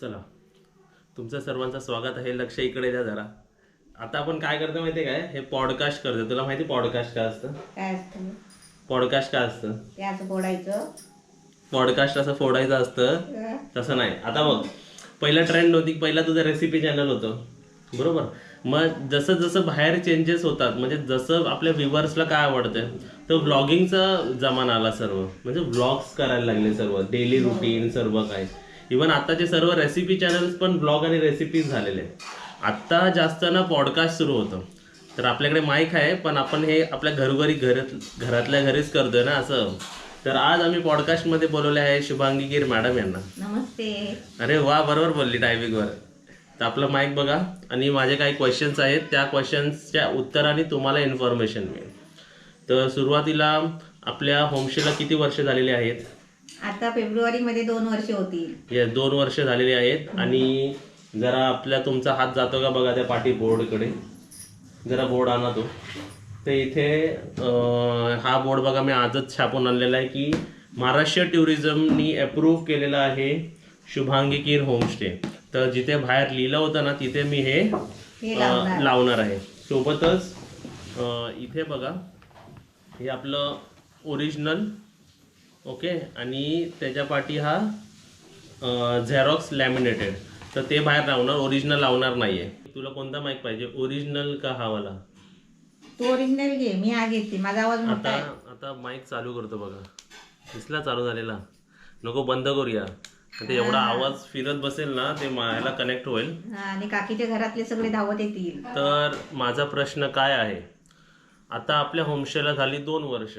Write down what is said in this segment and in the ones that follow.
चला. तुमचं सर्वांचं स्वागत आहे. लक्ष इकडे द्या जरा. आता आपण काय करतो माहिती आहे काय? हे पॉडकास्ट करतो तुला माहिती पॉडकास्ट काय असतं? काय असतं? पॉडकास्ट काय असतं? ते असं फोडायचं. पॉडकास्ट असं फोडायचं असतं. तसं नाही. आता बघ. पहिलं ट्रेंड होती. पहिला तुझं रेसिपी चॅनल होतं. बरोबर? मग जसं जसं बाहेर चेंजेस होतात म्हणजे जसं आपल्या व्ह्युअर्सला काय आवडतं तर व्लॉगिंगचा जमाना आला सर्व. म्हणजे व्लॉग्स करायला लागले सर्व. डेली रुटीन सर्व काय इवन आताचे सर्व रेसिपी चॅनल्स पण ब्लॉग आणि रेसिपीज झालेले आहेत. आत्ता जास्त ना पॉडकास्ट सुरू होतं. तर आपल्याकडे माईक आहे पण आपण हे आपल्या घरोघरी घरात घरातल्या घरीच करतोय ना असं. तर आज आम्ही पॉडकास्टमध्ये बोलवले आहे शुभांगी गिर मॅडम यांना. नमस्ते. अरे वा बरोबर बोलली टायमिंगवर तर आपलं माईक बघा आणि माझे काही क्वेश्चन्स आहेत त्या क्वेश्चन्सच्या उत्तराने तुम्हाला इन्फॉर्मेशन मिळेल. तर सुरुवातीला आपल्या होमस्टेला किती वर्ष झालेली आहेत? आता फेब्रुवारी मध्ये दोन वर्ष होतील. ये दोन वर्ष झालेली आहेत आणि जरा आपल्या तुमचा हात जातो का बघा त्या पाठी बोर्डकडे. जरा बोर्ड आणा तो. तर इथे अं, हा बोर्ड बघा मी आजच छापून आणलेला आहे की महाराष्ट्र टुरिझमनी अप्रूव्ह केलेला आहे शुभांगी कीर होमस्टे तर जिथे बाहेर लिहिलं होतं ना तिथे मी हे हे अं, लावणार लावणार आहे. सोबतच अं, इथे बघा हे आपलं ओरिजिनल ओके? आणि त्याच्या पाठी हा झेरॉक्स लॅमिनेटेड तर ते बाहेर लावणार ओरिजिनल लावणार नाहीये. तुला कोणता माईक पाहिजे? ओरिजिनल का हा वाला? तू ओरिजिनल घे मी हा घेते. माझा आवाज मोठा आता आहे. आता माईक चालू करतो बघा. दिसला चालू झालेला. नको बंद करूया. आता एवढा आवाज फिरत बसेल ना ते मायाला कनेक्ट होईल. हा, आणि काकीच्या घरातले सगळे धावत येतील. तर माझा प्रश्न काय आहे? आता आपल्या होमस्टेला झाली दोन वर्ष.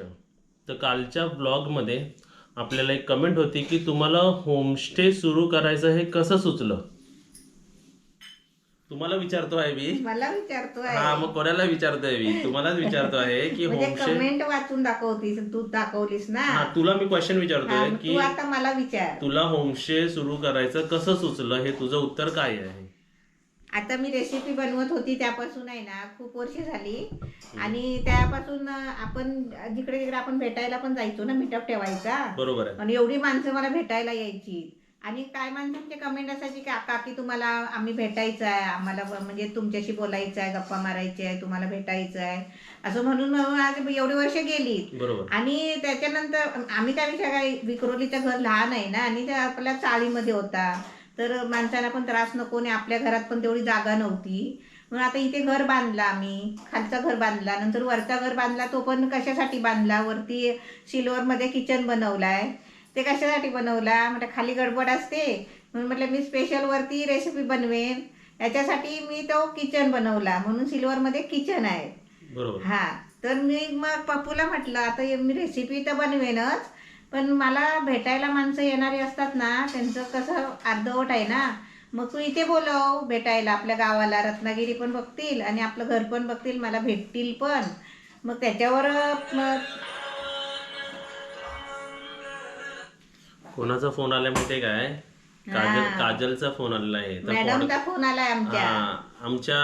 तर कालच्या ब्लॉगमध्ये आपल्याला एक कमेंट होती की तुम्हाला होमस्टे सुरू करायचं हे कसं सुचलं? तुम्हाला विचारतो आहे मी. मला विचारतोय. हा मग कोणाला विचारतोय मी? तुम्हालाच विचारतो आहे की म्हणजे होमस्टे कमेंट वाचून दाखवतीस तू दाखवलीस ना? हा तुला मी क्वेश्चन हा, विचारतोय मग की आता मला विचार. तुला होमस्टे सुरू करायचं कसं सुचलं? हे तुझं उत्तर काय आहे? आता मी रेसिपी बनवत होती त्यापासून आहे ना खूप वर्ष झाली. आणि त्यापासून आपण जिकडे तिकडे आपण भेटायला पण जायचो ना मीटअप ठेवायचा. बरोबर आहे. आणि एवढी माणसं मला भेटायला यायची. आणि काय माणसांचे कमेंट असायची की काकी तुम्हाला आम्ही भेटायचं आहे आम्हाला म्हणजे तुमच्याशी बोलायचं आहे गप्पा मारायचे आहे तुम्हाला भेटायचं आहे. असं म्हणून आज एवढी वर्ष गेली. आणि त्याच्यानंतर आम्ही काय विचार काय विक्रोलीचं घर लहान आहे ना आणि त्या आपल्या चाळीमध्ये होता. तर माणसाला पण त्रास नको आणि आपल्या घरात पण तेवढी जागा नव्हती. मग आता इथे घर बांधला आम्ही खालचा घर बांधला नंतर वरचा घर बांधला तो पण कशासाठी बांधला? वरती सिल्वरमध्ये किचन बनवलाय. ते कशासाठी बनवला? म्हटलं खाली गडबड असते. म्हणून म्हटलं मी स्पेशल वरती रेसिपी बनवेन. याच्यासाठी मी तो किचन बनवला. म्हणून सिल्वरमध्ये किचन आहे. हा. तर मी मग पप्पूला म्हटलं आता मी रेसिपी तर बनवेनच. पण मला भेटायला माणसं येणारी असतात ना त्यांचं कसं अर्धवट आहे ना. मग तू इथे बोलव भेटायला आपल्या गावाला. रत्नागिरी पण बघतील आणि आपलं घर पण बघतील मला भेटतील पण. मग त्याच्यावर कोणाचा फोन आलाय माहितीये काय? काजल काजलचा फोन आलेला आहे. मॅडमचा फोन आलाय आमच्या. आमच्या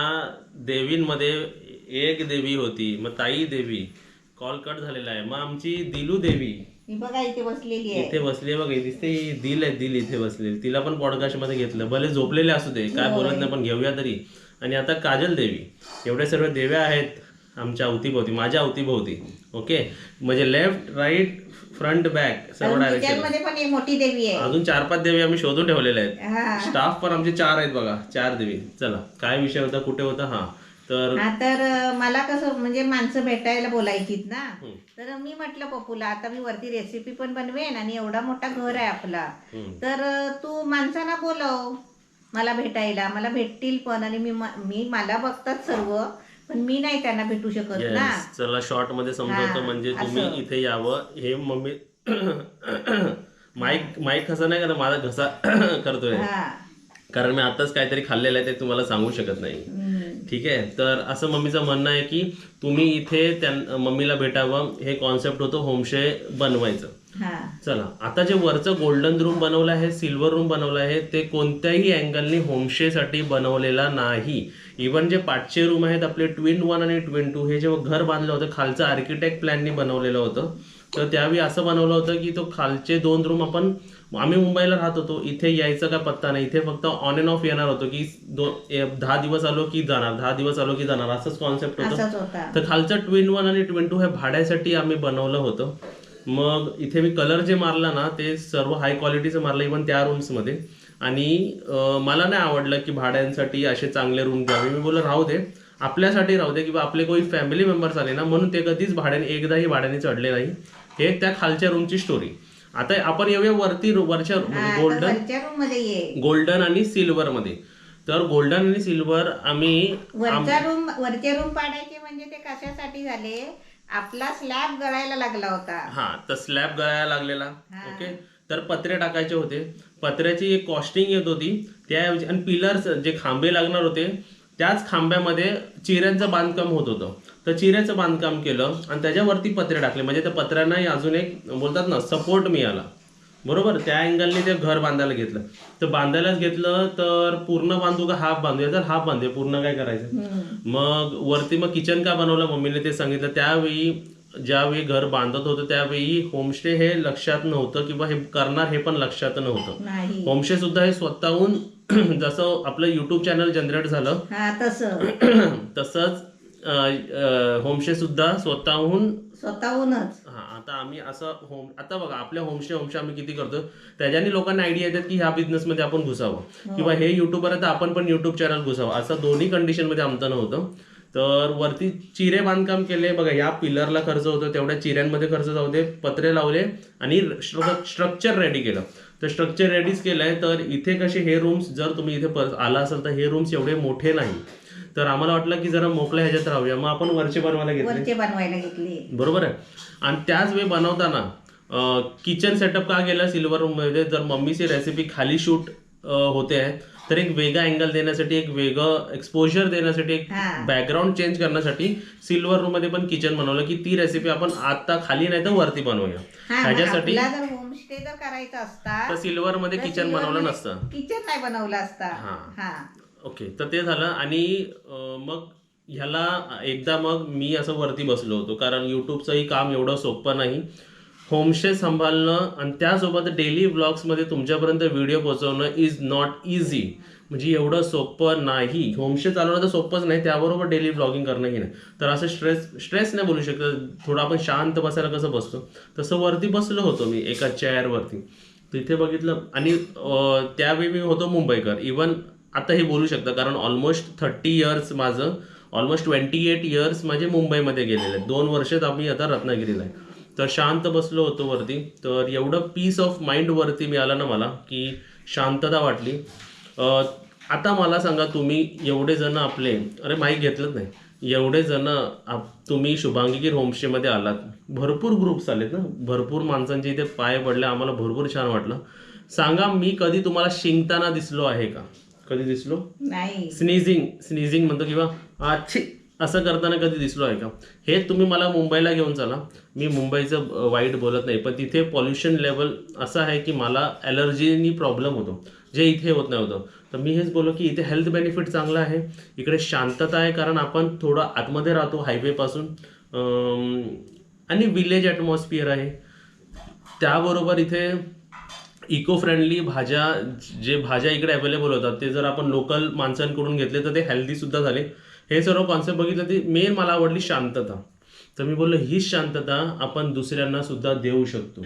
देवींमध्ये एक देवी होती मग ताई देवी. कॉल कट झालेला आहे. मग आमची दिलू देवी. ही बघा इथे बसलेली आहे. इथे बसली बघ दिसते ही दिल आहे दिल इथे बसलेली. तिला पण पॉडकास्टमध्ये घेतलं. भले झोपलेले असू दे काय बोलत नाही पण घेऊया तरी. आणि आता काजल देवी. एवढ्या सर्व देव्या आहेत आमच्या अवतीभोवती माझ्या अवतीभोवती. ओके? म्हणजे लेफ्ट राईट फ्रंट बॅक सर्व डायरेक्शन पण मोठी देवी आहे. अजून चार पाच देवी आम्ही शोधून ठेवलेले आहेत. स्टाफ पण आमचे चार आहेत बघा चार देवी. चला काय विषय होता कुठे होता? हा. तर हा तर मला कसं म्हणजे माणसं भेटायला बोलायचीत ना. तर मी म्हटलं पप्पूला आता मी वरती रेसिपी पण बनवेन आणि एवढा मोठा घर आहे आपला. तर तू माणसांना बोलव मला भेटायला मला भेटतील पण आणि मी म- मी मला बघतात सर्व पण मी नाही त्यांना भेटू शकत ना Yes. चला शॉर्टमध्ये समजवतो हा, म्हणजे असं. तुम्ही इथे यावं हे मम्मी माईक माईक कसा नाही करत माझा घसा करतोय हा कारण मी आताच काहीतरी खाल्लेलं आहे ते तुम्हाला सांगू शकत नाही. ठीक आहे? तर असं मम्मीचं म्हणणं आहे की तुम्ही इथे त्यां मम्मीला भेटावं हे कॉन्सेप्ट होतं होमस्टे बनवायचं. चला आता जे वरचं गोल्डन रूम बनवलं आहे सिल्वर रूम बनवलं आहे ते कोणत्याही अँगलनी होमस्टेसाठी बनवलेला नाही. इवन जे पाचशे रूम आहेत आपले ट्विन वन आणि ट्विन टू हे जेव्हा घर बांधलं होतं खालचं आर्किटेक्ट प्लॅननी बनवलेलं होतं तर त्यावेळी असं बनवलं होतं की तो खालचे दोन रूम आपण आम्ही मुंबईला राहत होतो. इथे यायचं काय पत्ता नाही. इथे फक्त ऑन अँड ऑफ येणार होतो की दहा दिवस आलो की जाणार दहा दिवस आलो की जाणार असंच कॉन्सेप्ट होतं. तर खालचं ट्विन वन आणि ट्विन टू हे भाड्यासाठी आम्ही बनवलं होतं. मग इथे मी कलर जे मारला ना ते सर्व हाय क्वालिटीचं मारलं इव्हन त्या रूम्समध्ये आणि मला नाही आवडलं की भाड्यांसाठी असे चांगले रूम द्यावे. मी बोललो राहू दे. आपल्यासाठी राहू दे किंवा आपले कोणी फॅमिली मेंबर्स आले ना म्हणून ते कधीच भाड्याने एकदाही भाड्याने चढले नाही. हे त्या खालच्या रूमची स्टोरी आता आपण येऊया वरती वरच्या गोल्डन वरच्या रूममध्ये ये. गोल्डन आणि सिल्वर मध्ये. तर गोल्डन आणि सिल्वर आम्ही वरचा रूम वरचे रूम पाडायचे म्हणजे ते कशासाठी झाले? आपला स्लॅब गळायला लागला होता. हा तर स्लॅब गळायला लागलेला. ओके तर पत्रे टाकायचे होते. पत्र्याची एक कॉस्टिंग येत होती. त्याऐवजी आणि पिलर्स जे खांबे लागणार होते त्याच खांब्यामध्ये चिऱ्यांचं बांधकाम होत होतं. तर चिऱ्याचं बांधकाम केलं आणि त्याच्यावरती पत्रे टाकले. म्हणजे त्या पत्र्यांनाही अजून एक बोलतात ना सपोर्ट मिळाला. बरोबर? त्या अँगलने ते घर बांधायला घेतलं. तर बांधायलाच घेतलं तर पूर्ण बांधू का हाफ बांधूया? तर हाफ बांधूया. पूर्ण काय करायचं. मग वरती मग किचन का बनवलं? मम्मीने ते सांगितलं. त्यावेळी ज्यावेळी घर बांधत होतं त्यावेळी होमस्टे हे लक्षात नव्हतं किंवा हे करणार हे पण लक्षात नव्हतं. होमस्टे सुद्धा हे स्वतःहून जसं आपलं युट्यूब चॅनल जनरेट झालं. तसं. तसंच होमस्टे सुद्धा स्वतःहून स्वतःहूनच. हा आता आम्ही असं होम आता बघा आपल्या होमस्टे होमस्टे आम्ही किती करतो त्याच्याने लोकांना आयडिया येतात की ह्या बिझनेसमध्ये आपण घुसावं. किंवा हे युट्यूबर आहे तर आपण पण युट्यूब चॅनल घुसावं. असं दोन्ही कंडिशनमध्ये आमचं नव्हतं. तर वरती चिरे बांधकाम केले. बघा या पिलरला खर्च होतो तेवढ्या चिऱ्यांमध्ये खर्च जाऊ दे पत्रे लावले आणि स्ट्रक्चर रेडी केलं. तर स्ट्रक्चर रेडीच केलंय तर इथे कसे हे रूम्स जर तुम्ही इथे आला असाल तर हे रूम्स एवढे मोठे नाही. तर आम्हाला वाटलं की जरा मोकळ्या ह्याच्यात राहूया. मग आपण वरचे बनवायला घेतले. वरचे बनवायला घेतले. बरोबर आहे. आणि त्याच वेळी बनवताना किचन सेटअप का गेला सिल्वर रूममध्ये? जर मम्मीची रेसिपी खाली शूट होते आहे तर एक वेगळा अँगल देण्यासाठी एक वेगळं एक्सपोजर देण्यासाठी एक हा. बॅकग्राऊंड चेंज करण्यासाठी सिल्वर रूममध्ये पण किचन बनवलं की ती रेसिपी आपण आता खाली नाही तर वरती बनवूया. हा मग ह्याच्यासाठी आपला जर होमस्टे जर करायचा असता तर सिल्वर मध्ये किचन बनवलं नसतं. किचन नाही बनवलं असता. हा. हा. ओके तर ते झालं आणि मग ह्याला एकदा मग मी असं वरती बसलो होतो कारण यूट्यूबचंही काम एवढं सोपं नाही. होमस्टे सांभाळणं आणि त्यासोबत डेली ब्लॉग्समध्ये तुमच्यापर्यंत व्हिडिओ पोहोचवणं इज नॉट इझी म्हणजे एवढं सोपं नाही. होमस्टे चालवणं तर सोपंच नाही त्याबरोबर डेली ब्लॉगिंग करणंही नाही. तर असं स्ट्रेस स्ट्रेस नाही बोलू शकत. थोडं आपण शांत बसायला कसं बसतो? तसं वरती बसलो होतो मी एका चेअरवरती तिथे बघितलं आणि त्यावेळी मी होतो मुंबईकर. इवन आता हे बोलू शकता कारण ऑलमोस्ट थर्टी इयर्स माझं ऑलमोस्ट ट्वेंटी एट इयर्स माझे मुंबईमध्ये गेलेले. आहेत दोन वर्षात आम्ही आता रत्नागिरीला आहे. तर शांत बसलो होतो वरती. तर एवढं पीस ऑफ माइंड वरती मिळालं ना मला की शांतता वाटली. आता मला सांगा तुम्ही एवढे जण आपले अरे माईक घेतलंच नाही. एवढे जण आप तुम्ही शुभांगीगीर होमस्टेमध्ये आलात. भरपूर ग्रुप्स आलेत ना. भरपूर माणसांचे इथे पाय पडले. आम्हाला भरपूर छान वाटलं. सांगा मी कधी तुम्हाला शिंकताना दिसलो आहे का? कधी दिसलो? नाही. स्नीझिंग स्नीझिंग म्हणतो किंवा आच्छी असं करताना कधी दिसलो आहे का? हे तुम्ही मला मुंबईला घेऊन चला. मी मुंबईचं वाईट बोलत नाही पण तिथे पॉल्युशन लेवल असं आहे की मला ॲलर्जीनी प्रॉब्लेम होतो जे इथे होत नव्हतं तर मी हेच बोललो की इथे हेल्थ बेनिफिट चांगलं आहे. इकडे शांतता आहे कारण आपण थोडं आतमध्ये राहतो हायवेपासून आणि विलेज ॲटमॉस्फिअर आहे. त्याबरोबर इथे इको फ्रेंडली भाज्या जे भाज्या इकडे अवेलेबल होतात ते जर आपण लोकल माणसांकडून घेतले तर ते हेल्दी सुद्धा झाले. हे सर्व कॉन्सेप्ट बघितलं ती मेन मला आवडली शांतता. तर मी बोललो हीच शांतता आपण दुसऱ्यांना सुद्धा देऊ शकतो.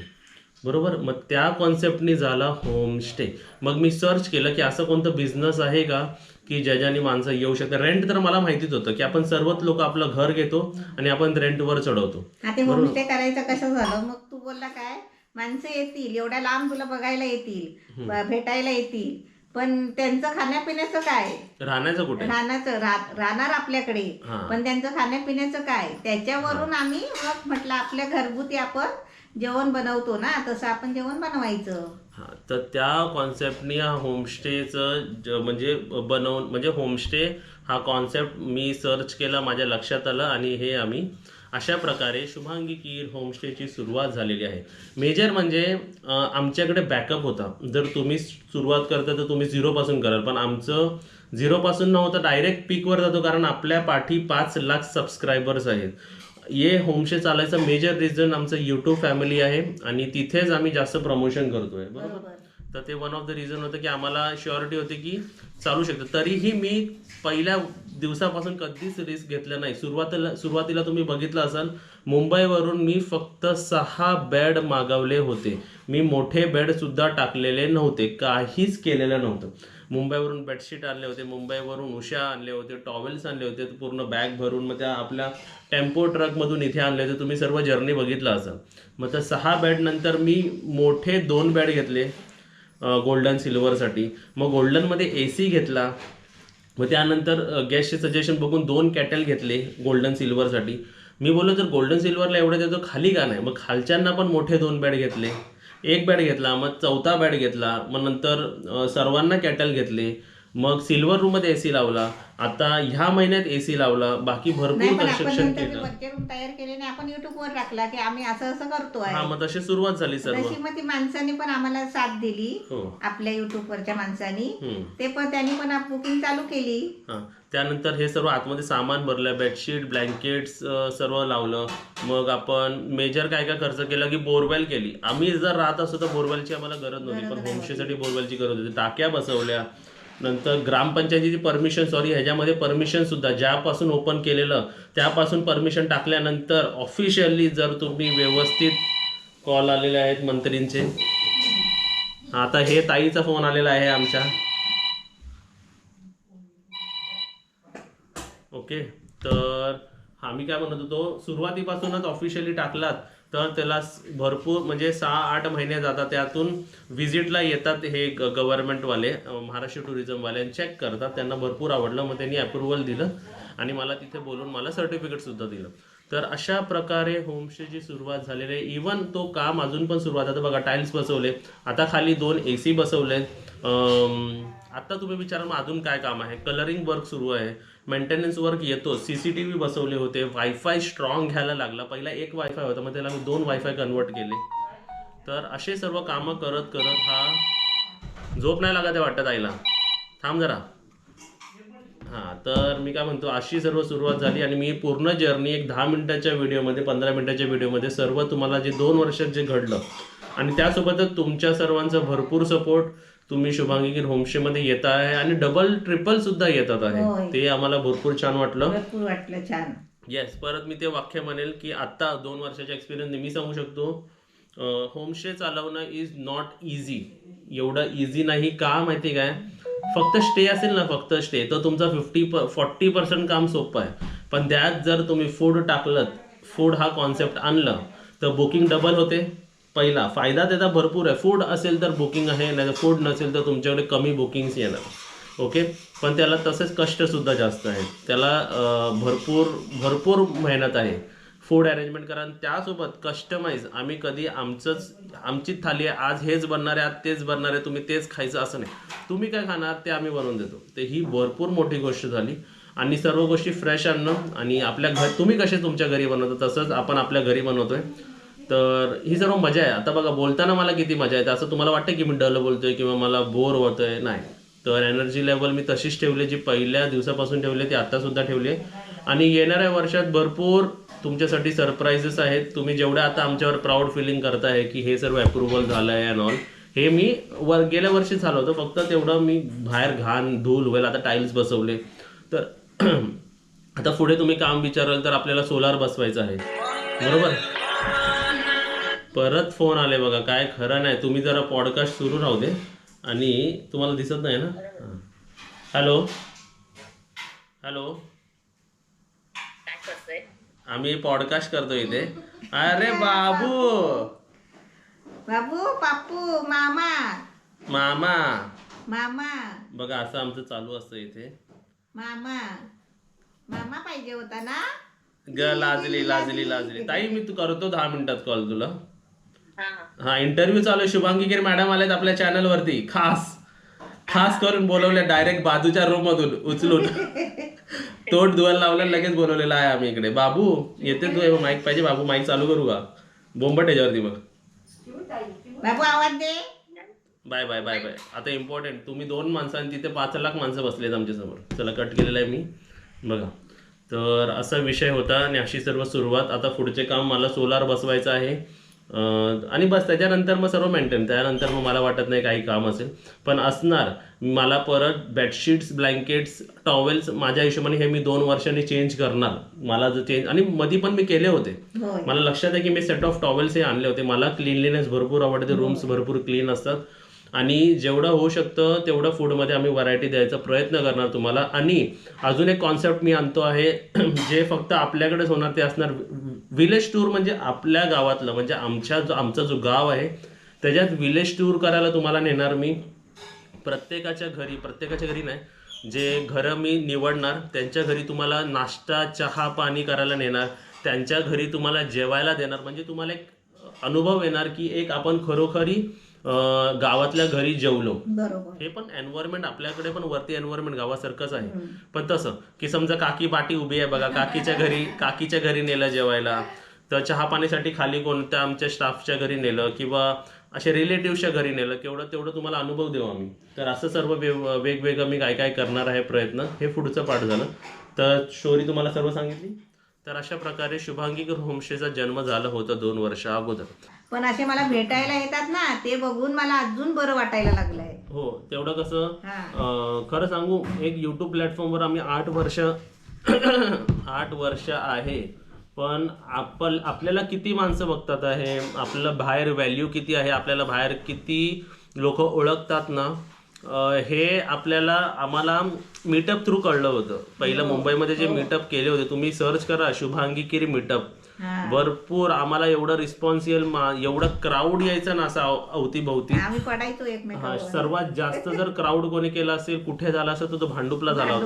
बरोबर? मग त्या कॉन्सेप्टनी झाला होमस्टे मग मी सर्च केलं की असं कोणतं बिझनेस आहे का की ज्याच्याने माणसं येऊ शकतात. रेंट तर मला माहितीच होतं की आपण सर्वच लोक आपलं घर घेतो आणि आपण रेंटवर चढवतो. होमस्टे करायचं कसं झालं? मग तू बोलला काय? माणसं येतील एवढ्या लांब तुला बघायला येतील भेटायला येतील. पण त्यांचं खाण्यापिण्याचं काय? राहण्याचं कुठे? राहण्याचं राहणार आपल्याकडे. पण त्यांचं खाण्यापिण्याचं काय? त्याच्यावरून आम्ही मग म्हटलं आपल्या घरगुती आपण जेवण बनवतो ना तसं आपण जेवण बनवायचं. तर त्या कॉन्सेप्टनी हा होमस्टेचं म्हणजे बनवून म्हणजे होमस्टे हा कॉन्सेप्ट मी सर्च केला माझ्या लक्षात आलं आणि हे आम्ही अशा प्रकारे शुभांगी कीर होमस्टेची सुरुवात झालेली आहे. मेजर म्हणजे आमच्याकडे बॅकअप होता. जर तुम्ही सुरुवात करता तर तुम्ही झिरोपासून कराल. पण आमचं झिरोपासून नव्हतं डायरेक्ट पीकवर जातो कारण आपल्या पाठी पाच लाख सबस्क्रायबर्स आहेत. हे होमस्टे चालायचं मेजर रिझन आमचं युट्यूब फॅमिली आहे आणि तिथेच आम्ही जास्त प्रमोशन करतोय. बरोबर? बरोबर. तर ते वन ऑफ द रिझन होतं की आम्हाला शुअरिटी होती की चालू शकतं. तरीही मी पहिल्या दिवसापासून कधीच रिस्क घेतल्या नाही. सुरुवातीला सुरुवातीला तुम्ही बघितलं असाल मुंबईवरून मी फक्त सहा बेड मागवले होते. मी मोठे बेडसुद्धा टाकलेले नव्हते. काहीच केलेलं नव्हतं. मुंबईवरून बेडशीट आणले होते मुंबईवरून उशा आणले होते टॉवेल्स आणले होते पूर्ण बॅग भरून मग त्या आपल्या टेम्पो ट्रकमधून इथे आणले होते. तुम्ही सर्व जर्नी बघितलं असाल. मग त्या सहा बेडनंतर मी मोठे दोन बेड घेतले गोल्डन सिल्वरसाठी मग गोल्डनमध्ये ए सी घेतला. मग त्यानंतर गॅसचे सजेशन बघून दोन कॅटल घेतले गोल्डन सिल्वरसाठी मी बोललो तर गोल्डन सिल्वरला एवढं देतो खाली का नाही? मग खालच्यांना पण मोठे दोन बॅड घेतले. एक बॅड घेतला मग चौथा बॅड घेतला मग नंतर सर्वांना कॅटल घेतले. मग सिल्वर रूममध्ये ए सी लावला. आता ह्या महिन्यात ए सी लावला. बाकी नाही भरपूर पण आपण कन्स्ट्रक्शन नंतर केलं. वरचे रूम तयार केले नाही. आपण युट्यूब वर टाकला की आम्ही असं असं करतोय. हा मग तशी सुरुवात झाली सर्व. तशी मग ती माणसांनी पण आम्हाला साथ दिली. हो. आपल्या युट्यूब वरच्या माणसांनी. हम्म. ते पण त्यांनी पण बुकिंग चालू केली. हां. त्यानंतर हे सर्व आतमध्ये सामान भरलं बेडशीट ब्लँकेट्स सर्व लावलं. मग आपण मेजर काय काय खर्च केला की बोरवेल केली. आम्ही जर राहत असतो तर बोरवेलची आम्हाला गरज नव्हती. पण होमस्टेसाठी बोरवेलची गरज होती. टाक्या बसवल्या. नंतर ग्रामपंचायतीची परमिशन सॉरी ह्याच्यामध्ये परमिशन सुद्धा ज्यापासून ओपन केलेलं त्यापासून परमिशन टाकल्यानंतर ऑफिशियली जर तुम्ही व्यवस्थित कॉल आलेले आहेत मंत्रींचे. आता हे ताईचा फोन आलेला आहे आमच्या. ओके तर आम्ही काय म्हणत होतो सुरुवातीपासूनच ऑफिशियली टाकलात. तर त्याला भरपूर म्हणजे सहा आठ महिने जातात. त्यातून व्हिजिटला येतात हे ग- गव्हर्नमेंटवाले महाराष्ट्र टुरिझमवाले चेक करतात. त्यांना भरपूर आवडलं. मग त्यांनी अप्रुव्हल दिलं आणि मला तिथे बोलून मला सर्टिफिकेटसुद्धा दिलं. तर अशा प्रकारे होमस्टेची सुरुवात झालेली आहे. इवन तो काम अजून पण सुरुवात. आता बघा टाईल्स बसवले. आता खाली दोन ए सी बसवले आता तुम्ही विचारा मग अजून काय काम आहे? कलरिंग वर्क सुरू आहे. मेंटेनन्स वर्क येतो. सी सी टी व्ही बसवले होते. वायफाय स्ट्रॉंग घ्यायला लागला. पहिला एक वायफाय होता मग त्याला मी दोन वायफाय कन्वर्ट केले. तर असे सर्व कामं करत करत हा झोप नाही लागत आहे वाटत आईला. थांब जरा. हां तर मी काय म्हणतो अशी सर्व सुरुवात झाली आणि मी पूर्ण जर्नी एक दहा मिनिटाच्या व्हिडिओमध्ये पंधरा मिनिटाच्या व्हिडिओमध्ये सर्व तुम्हाला जे दोन वर्षात जे घडलं आणि त्यासोबतच तुमच्या सर्वांचा भरपूर सपोर्ट तुम्ही शुभांगी होमस्टेमध्ये येत आहे आणि डबल ट्रिपल सुद्धा येतात. आहे. ते आम्हाला भरपूर छान वाटलं. भरपूर वाटलं छान. येस परत मी ते वाक्य म्हणेल की आत्ता दोन वर्षाच्या एक्सपिरियन्स मी सांगू शकतो. होमस्टे चालवणं इज नॉट इझी एवढं इझी नाही का माहिती काय? फक्त स्टे असेल ना फक्त स्टे तर तुमचं फिफ्टी प फॉर्टी पर्सेंट काम सोपं आहे. पण त्यात जर तुम्ही फूड टाकलं फूड हा कॉन्सेप्ट आणलं तर बुकिंग डबल होते. पहिला. फायदा त्याचा भरपूर आहे. फूड असेल तर बुकिंग आहे नाही फूड नसेल तर तुमच्याकडे कमी बुकिंग्स येणार. ओके पण त्याला तसेच कष्टसुद्धा जास्त आहेत. त्याला भरपूर भरपूर मेहनत आहे. फूड अरेंजमेंट करा आणि त्यासोबत कस्टमाइज आम्ही कधी आमचंच आमचीच थाली आहे. आज हेच बनणार आहे आज तेच बनणार आहे. तुम्ही तेच खायचं असं नाही. तुम्ही काय खाणार? ते आम्ही बनवून देतो. ते ही भरपूर मोठी गोष्ट झाली. आणि सर्व गोष्टी फ्रेश आणणं आणि आपल्या घर तुम्ही कसे तुमच्या घरी बनवता? तसंच आपण आपल्या घरी बनवतोय. तर ही सर्व मजा आहे. आता बघा बोलताना मला किती मजा येते. असं तुम्हाला वाटतं की मी डल बोलतोय किंवा मला बोर होतोय? नाही. तर एनर्जी लेवल मी तशीच ठेवली जी पहिल्या दिवसापासून ठेवली ती आता सुद्धा ठेवली आहे. आणि येणाऱ्या वर्षात भरपूर तुमच्यासाठी सरप्राईजेस आहेत. तुम्ही जेवढ्या आता आमच्यावर प्राऊड फिलिंग करताय की हे सर्व अप्रुव्हल झालं आहे अँड ऑल हे मी वर गेल्या वर्षी झालं होतं फक्त तेवढं मी बाहेर घाण धूल होईल आता टाईल्स बसवले. तर आता पुढे तुम्ही काम विचाराल तर आपल्याला सोलार बसवायचं आहे. बरोबर? परत फोन आले बघा काय खरं नाही. तुम्ही जरा पॉडकास्ट सुरू राहू दे. आणि तुम्हाला दिसत नाही ना. हॅलो. हॅलो. आम्ही पॉडकास्ट करतो इथे. अरे बाबू. बाबू पापू मामा. मामा. मामा. बघा असं आमचं चालू असतं इथे. मामा. मामा पाहिजे होता ना? ग लाजली लाजली लाजली. ताई मी तू करतो दहा मिनिटात कॉल तुला. हा इंटरव्ह्यू चालू आहे. शुभांगीकर मॅडम आलेत आपल्या चॅनल वरती. खास खास करून बोलवले डायरेक्ट बाजूच्या रूम मधून उचलून. तोट धुवायला लावलं लगेच बोलवलेलं आहे आम्ही इकडे. बाबू येते तू माईक पाहिजे. बाबू माईक चालू करू का? बोंबट याच्यावरती बघ. बाबू आवाज दे. Bye bye bye bye. आता इम्पॉर्टंट तुम्ही दोन माणसं आणि तिथे पाच लाख माणसं बसलेत आमच्यासमोर. चला कट केलेलं आहे मी. बघा. तर असा विषय होता. आणि अशी सर्व सुरुवात. आता पुढचे काम मला सोलार बसवायचं आहे. आणि बस त्याच्यानंतर मग सर्व मेंटेन त्यानंतर मग मला वाटत नाही काही काम असेल. पण असणार मला परत बेडशीट्स ब्लँकेट्स टॉवेल्स माझ्या हिशोबाने हे मी दोन वर्षांनी चेंज करणार. मला जर चेंज आणि मधी पण मी केले होते. मला लक्षात आहे की मी सेट ऑफ टॉवेल्स हे आणले होते. मला क्लीनलीनेस भरपूर आवडते रूम्स भरपूर क्लीन असतात. आणि जेवढं होऊ शकतं तेवढं फूडमध्ये आम्ही व्हरायटी द्यायचा प्रयत्न करणार तुम्हाला. आणि अजून एक कॉन्सेप्ट मी आणतो आहे जे फक्त आपल्याकडेच होणार ते असणार विलेज टूर म्हणजे आपल्या गावातलं म्हणजे आमच्या जो आमचा जो गाव आहे त्याच्यात विलेज टूर करायला तुम्हाला नेणार मी. प्रत्येकाच्या घरी प्रत्येकाच्या घरी नाही जे घरं मी निवडणार त्यांच्या घरी तुम्हाला नाश्ता चहा पाणी करायला नेणार. त्यांच्या घरी तुम्हाला जेवायला देणार. म्हणजे तुम्हाला एक अनुभव येणार की एक आपण खरोखरी गावातल्या घरी जेवलो. हे पण एन्व्हायरमेंट आपल्याकडे पण वरती एन्व्हायरमेंट गावासारखंच आहे. पण तसं की समजा काकी पाटी उभी आहे बघा काकीच्या घरी काकीच्या घरी नेलं जेवायला. तर चहा पाणीसाठी खाली कोणत्या आमच्या स्टाफच्या घरी नेलं किंवा असे रिलेटिव्हच्या घरी नेलं केवढं तेवढं तुम्हाला अनुभव देऊ आम्ही. तर असं सर्व वेग वेगवेगळं मी काय काय करणार आहे प्रयत्न हे पुढचं पाठ झालं. तर स्टोरी तुम्हाला सर्व सांगितली? तर अशा प्रकारे शुभांगी होमस्टेचा जन्म झाला होता दोन वर्ष अगोदर. पण असे मला भेटायला येतात ना ते बघून मला अजून बरं वाटायला लागलंय. हो तेवढं कसं हा. अं, खरं सांगू एक यूट्यूब प्लॅटफॉर्मवर आम्ही आठ वर्ष आठ वर्ष आहे. पण आपण आपल्याला किती माणसं बघतात आहे? आपल्याला बाहेर व्हॅल्यू किती आहे? आपल्याला बाहेर किती लोक ओळखतात ना? हे आपल्याला आम्हाला मीटअप थ्रू कळलं होतं. पहिलं मुंबईमध्ये जे मीटअप केले होते तुम्ही सर्च करा शुभांगी किरी मीटअप हा. भरपूर आम्हाला एवढं रिस्पॉन्स येईल एवढं क्राऊड यायचं ना असं अव- अवतीभवती. हा सर्वात जास्त जर क्राऊड कोणी केला असेल कुठे झाला असेल तर तो भांडुपला झाला होता.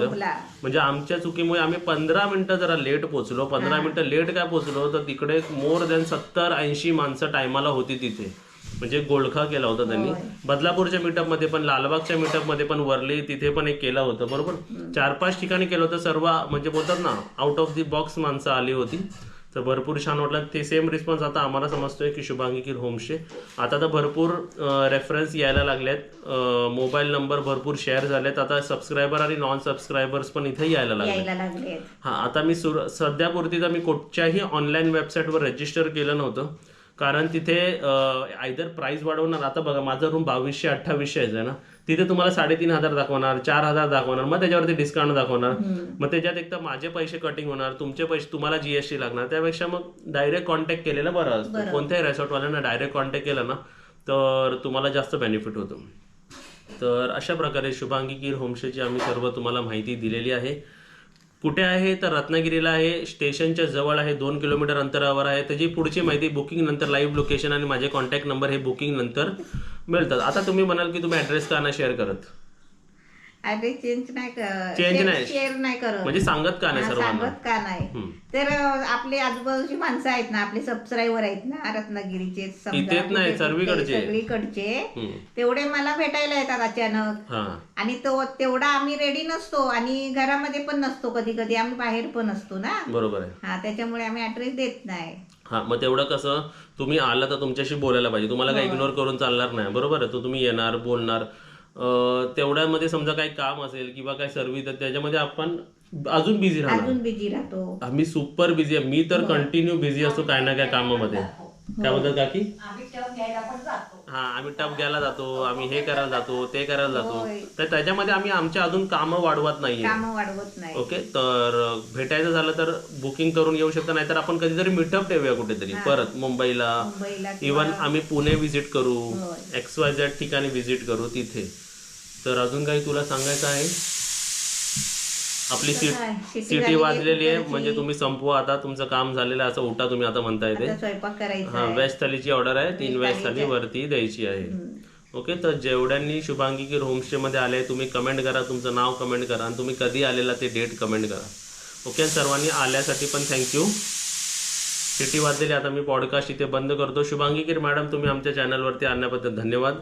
म्हणजे आमच्या चुकीमुळे आम्ही पंधरा मिनिटं जरा लेट पोहोचलो. पंधरा मिनिटं लेट काय पोहोचलो? तर तिकडे मोर दॅन सत्तर ऐंशी माणसं टायमाला होती तिथे. म्हणजे गोळखा केला होता त्यांनी. बदलापूरच्या मीटअपमध्ये पण लालबागच्या मीटअपमध्ये पण वरली तिथे पण एक केलं होतं बरोबर? चार पाच ठिकाणी केलं होतं सर्व म्हणजे बोलतात ना आउट ऑफ दी बॉक्स माणसं आली होती. तर भरपूर छान वाटलं. ते सेम रिस्पॉन्स आता आम्हाला समजतोय की शुभांगी की होमस्टे आता तर भरपूर रेफरन्स यायला लागलेत. मोबाईल नंबर भरपूर शेअर झालेत. आता सबस्क्रायबर आणि नॉन सबस्क्रायबर्स पण इथे यायला लागले हा आता मी सुर सध्यापुरती तर मी कुठच्याही ऑनलाईन वेबसाईटवर रजिस्टर केलं नव्हतं. कारण तिथे आयदर प्राइस वाढवणार आता बघा माझा रूम बावीसशे अठ्ठावीसशे आहे ना तिथे तुम्हाला साडेतीन हजार दाखवणार चार हजार दाखवणार मग त्याच्यावरती डिस्काउंट दाखवणार. मग त्याच्यात एक तर माझे पैसे कटिंग होणार तुमचे पैसे तुम्हाला जीएसटी लागणार. त्यापेक्षा मग डायरेक्ट कॉन्टॅक्ट केलेलं बरं असतं. कोणत्याही रेसॉर्टवाल्यांना डायरेक्ट कॉन्टॅक्ट केलं ना तर तुम्हाला जास्त बेनिफिट होतो. तर अशा प्रकारे शुभांगी कीर होमस्टेची आम्ही सर्व तुम्हाला माहिती दिलेली आहे. कुठे आहे? तर रत्नागिरीला आहे. स्टेशनच्या जवळ आहे. दोन किलोमीटर अंतरावर आहे. त्याची पुढची माहिती बुकिंग नंतर लाईव्ह लोकेशन आणि माझे कॉन्टॅक्ट नंबर हे बुकिंग नंतर मिळतात. आता तुम्ही म्हणाल की तुम्ही ॲड्रेस का ना शेअर करत? चेंज नाही कर- Change नाही. share नाही करत. म्हणजे सांगत का नाही हा, सर्वांना? सांगत का नाही. तर आपले आजूबाजूची माणसं आहेत ना आपले सबस्क्रायबर आहेत ना रत्नागिरीचे समजा इथेच नाही, कुठे- सर्वीकडचे. कुठे- सगळीकडचे. हम्म. तेवढे मला भेटायला येतात अचानक. हा. आणि तो तेवढा आम्ही रेडी नसतो आणि घरामध्ये पण नसतो कधी कधी आम्ही बाहेर पण असतो ना. बरोबर आहे. हा त्याच्यामुळे आम्ही ऍड्रेस देत नाही. हा मग तेवढं कसं? तुम्ही आला तर तुमच्याशी बोलायला पाहिजे. तुम्हाला काही इग्नोर करून चालणार नाही. बरोबर आहे. तो तुम्ही येणार बोलणार. तेवढ्यामध्ये समजा काही काम असेल किंवा काही सर्व्हिस त्याच्यामध्ये आपण अजून बिझी राहणार. अजून बिझी राहतो. आम्ही सुपर बिझी आहे. मी तर कंटिन्यू बिझी असतो काय ना काय कामामध्ये. काय बोलतात काकी? हा आम्ही टप घ्यायला जातो आम्ही हे करायला जातो ते करायला जातो. होय. तर त्याच्यामध्ये आम्ही आमच्या अजून कामं वाढवत नाहीये. काम वाढवत नाही. ओके तर भेटायचं झालं तर बुकिंग करून येऊ शकता नाहीतर आपण कधीतरी मिटअप ठेवूया कुठेतरी परत मुंबईला. मुंबईला इवन आम्ही पुणे व्हिजिट करू होय. एक्स वाय झेड ठिकाणी व्हिजिट करू तिथे. तर अजून काही तुला सांगायचं आहे? आपली सीट सिटी वाजलेली आहे. म्हणजे तुम्ही संपवा आता तुमचं काम झालेलं आहे असं उठा तुम्ही आता म्हणता येते आता स्वयंपाक हा आहे. व्हेज थालीची ऑर्डर आहे तीन व्हेज थाली वरती द्यायची आहे. ओके तर जेवढ्यांनी शुभांगी की होमस्टे मध्ये आले तुम्ही कमेंट करा तुमचं नाव कमेंट करा आणि तुम्ही कधी आलेला ते डेट कमेंट करा. ओके सर्वांनी आल्यासाठी पण थँक्यू सिटी वाजलेली आता मी पॉडकास्ट इथे बंद करतो. शुभांगी किर मॅडम तुम्ही आमच्या चॅनलवरती आणण्याबद्दल धन्यवाद.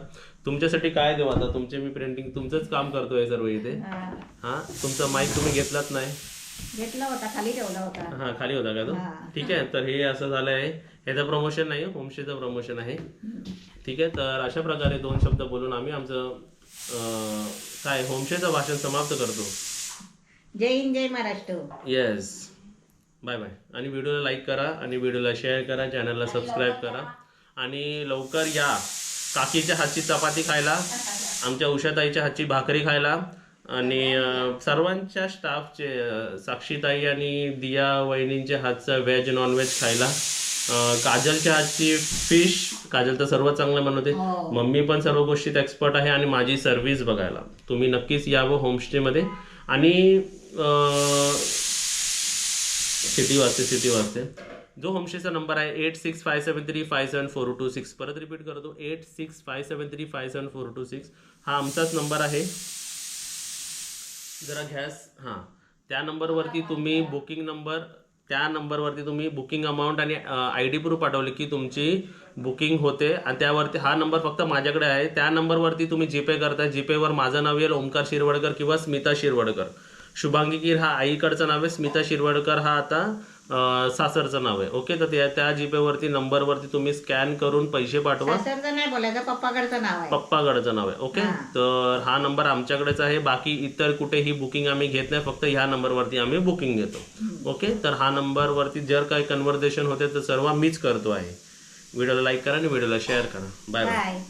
तुमच्यासाठी काय देऊ आता? तुमचे मी प्रिंटिंग तुमचंच काम करतोय सर्व इथे. हा. हा? तुमचा माईक तुम्ही घेतलाच नाही. घेतला होता खाली ठेवला होता. हा खाली होता का तो? हा. ठीक आहे तर हे असं झालं आहे ह्याचं प्रमोशन नाही होमस्टेचं प्रमोशन आहे. ठीक आहे तर अशा प्रकारे दोन शब्द बोलून आम्ही आमचं काय होमस्टेचं भाषण समाप्त करतो. जय हिंद जय महाराष्ट्र. Yes bye bye. आणि व्हिडिओला लाईक करा आणि व्हिडिओला शेअर करा चॅनलला सबस्क्राईब करा. आणि लवकर या. काकीच्या हातची चपाती खायला आमच्या उषाताईच्या हातची भाकरी खायला आणि सर्वांच्या स्टाफचे साक्षीताई आणि दिया वहिनींच्या हातचं व्हेज नॉन व्हेज खायला काजलच्या हातची फिश काजल तर सर्वात चांगलं बनवते. हो. मम्मी पण सर्व गोष्टीत एक्सपर्ट आहे आणि माझी सर्व्हिस बघायला. तुम्ही नक्कीच यावं होमस्टेमध्ये आणि सिटी वाजते सिटी वाजते जो होमस्टेचा नंबर आहे eight six five seven three five seven four two six परत रिपीट करतो. Eight six five seven three five seven four two six हा आमचाच नंबर आहे. जरा घ्यास. हां. त्या नंबरवरती तुम्ही बुकिंग नंबर त्या नंबरवरती तुम्ही बुकिंग अमाऊंट आणि आय डी प्रूफ पाठवले की तुमची बुकिंग होते. आणि त्यावरती हा नंबर फक्त माझ्याकडे आहे. त्या नंबरवरती तुम्ही जीपे करता जीपेवर माझं नाव येईल. ओंकार शिरवडकर किंवा स्मिता शिरवडकर. शुभांगी कीर हा आईकडचं नाव आहे स्मिता शिरवडकर. हा आता सासरचं नाव आहे. ओके तर त्या त्या जीपेवरती नंबरवरती तुम्ही स्कॅन करून पैसे पाठवा. सासरचं नाही बोलायचं पप्पाकडचं नाव आहे. पप्पाकडचं नाव आहे. ओके तर हा नंबर आमच्याकडेच आहे. बाकी इतर कुठेही बुकिंग आम्ही घेत नाही. फक्त ह्या नंबरवरती आम्ही बुकिंग घेतो. ओके तर हा नंबरवरती जर काही कन्व्हर्सेशन होते तर सर्व मीच करतो आहे. व्हिडिओला लाईक करा आणि व्हिडिओला शेअर करा. Bye bye